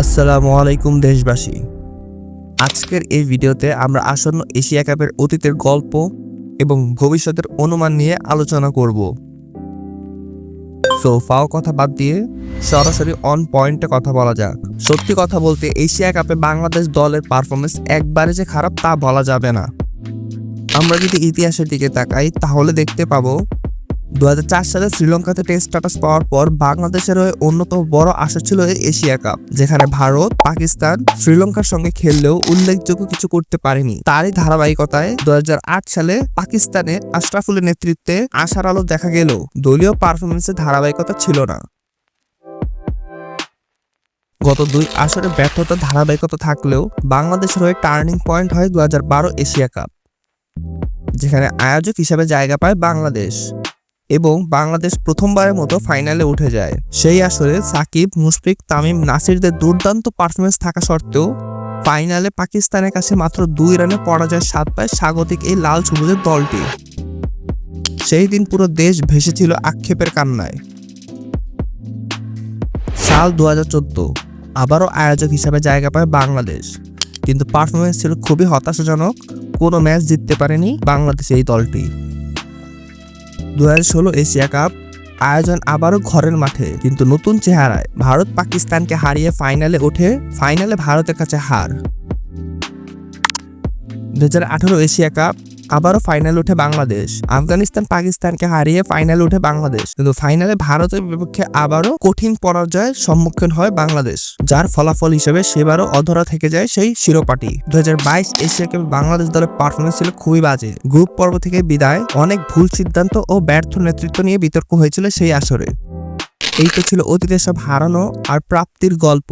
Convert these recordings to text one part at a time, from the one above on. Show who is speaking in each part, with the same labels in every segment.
Speaker 1: আসসালামু আলাইকুম, দেশবাসী। আজকের এই ভিডিওতে আমরা আসন্ন এশিয়া কাপের অতীতের গল্প এবং ভবিষ্যতের অনুমান নিয়ে আলোচনা করব। সো ফাও কথা বাদ দিয়ে সরাসরি অন পয়েন্টে কথা বলা যাক। সত্যি কথা বলতে, এশিয়া কাপে বাংলাদেশ দলের পারফরমেন্স একবারে যে খারাপ তা বলা যাবে না। আমরা যদি ইতিহাসের দিকে তাকাই, তাহলে দেখতে পাবো দু হাজার চার সালে শ্রীলঙ্কাতে টেস্ট স্ট্যাটাস পাওয়ার পর বাংলাদেশের হয়ে অন্যতম বড় আশা ছিল এশিয়া কাপ, যেখানে ভারত, পাকিস্তান, শ্রীলঙ্কার সঙ্গে খেললেও উল্লেখযোগ্য কিছু করতে পারেনি। তারই ধারাবাহিকতায় দু হাজার আট সালে পাকিস্তানে আশরাফুলের নেতৃত্বে আশার আলো দেখা গেলেও দলীয় পারফরমেন্সের ধারাবাহিকতা ছিল না। গত দুই আসরে ব্যর্থতা ধারাবাহিকতা থাকলেও বাংলাদেশের হয়ে টার্নিং পয়েন্ট হয় দু হাজার বারো এশিয়া কাপ, যেখানে আয়োজক হিসাবে জায়গা পায় বাংলাদেশ। এবং বাংলাদেশ প্রথমবারের মতো ফাইনালে উঠে যায়। সেই আসরে সাকিব, মুশফিক, তামিম, নাসিরদের দুর্দান্ত পারফরমেন্স থাকা সত্ত্বেও ফাইনালে পাকিস্তানের কাছে মাত্র দুই রানে পরাজয়ের স্বাদ পায় স্বাগতিক এই লাল সবুজের দলটি। সেই দিন পুরো দেশ ভেসেছিল আক্ষেপের কান্নায়। সাল দু হাজার চোদ্দ, আবারও আয়োজক হিসাবে জায়গা পায় বাংলাদেশ। কিন্তু পারফরমেন্স ছিল খুবই হতাশাজনক, কোনো ম্যাচ জিততে পারেনি বাংলাদেশ এই দলটি। দু ষোলো এশিয়া কাপ আয়োজন আবারও ঘরের মাঠে, কিন্তু নতুন চেহারায় ভারত পাকিস্তানকে হারিয়ে ফাইনালে ওঠে, ফাইনালে ভারতের কাছে হার। দু হাজার আঠারো এশিয়া কাপ আবারও ফাইনাল ওঠে বাংলাদেশ। আফগানিস্তান, পাকিস্তানকে হারিয়ে ফাইনাল ওঠে বাংলাদেশ। কিন্তু ফাইনালে ভারতের বিপক্ষে আবারও কঠিন পরাজয়ের সম্মুখীন হয় বাংলাদেশ। যার ফলাফল হিসেবে সেবারও অধরা থেকে যায় সেই শিরোপাটি। দু হাজার বাইশ এশিয়া কাপে বাংলাদেশ দলের পারফরমেন্স ছিল খুবই বাজে। গ্রুপ পর্ব থেকে বিদায়, অনেক ভুল সিদ্ধান্ত ও ব্যর্থ নেতৃত্ব নিয়ে বিতর্ক হয়েছিল সেই আসরে। এই তো ছিল অতীতের সব হারানো আর প্রাপ্তির গল্প।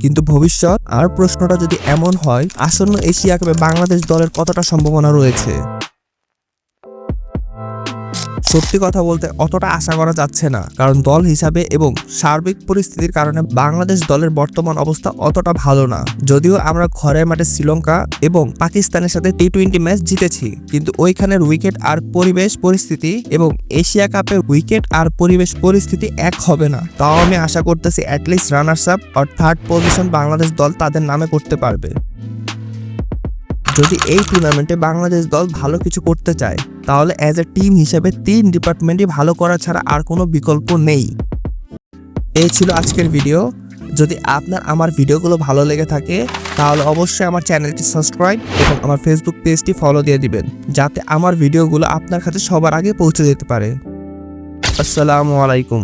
Speaker 1: কিন্তু ভবিষ্যৎ আর প্রশ্নটা যদি এমন হয়, আসন্ন এশিয়া কাপে বাংলাদেশ দলের কতটা সম্ভাবনা রয়েছে? সত্যি কথা বলতে অতটা আশা করা যাচ্ছে না, কারণ দল হিসাবে এবং সার্বিক পরিস্থিতির কারণে বাংলাদেশ দলের বর্তমান অবস্থা অতটা ভালো না। যদিও আমরা ঘরের মাঠে শ্রীলঙ্কা এবং পাকিস্তানের সাথে টি টোয়েন্টি ম্যাচ জিতেছি, কিন্তু ওইখানের উইকেট আর পরিবেশ পরিস্থিতি এবং এশিয়া কাপে উইকেট আর পরিবেশ পরিস্থিতি এক হবে না। তাও আমি আশা করতেছি অ্যাটলিস্ট রানার্স আপ আর থার্ড পজিশন বাংলাদেশ দল তাদের নামে করতে পারবে। যদি এই টুর্নামেন্টে বাংলাদেশ দল ভালো কিছু করতে চায় তাহলে অ্যাজ এ টিম হিসেবে তিন ডিপার্টমেন্টই ভালো করা ছাড়া আর কোনো বিকল্প নেই। এই ছিল আজকের ভিডিও যদি আপনার আমার ভিডিওগুলো ভালো লেগে থাকে, তাহলে অবশ্যই আমার চ্যানেলটি সাবস্ক্রাইব এবং আমার ফেসবুক পেজটি ফলো দিয়ে দিবেন, যাতে আমার ভিডিওগুলো আপনার কাছে সবার আগে পৌঁছে যেতে পারে। আসসালামু আলাইকুম।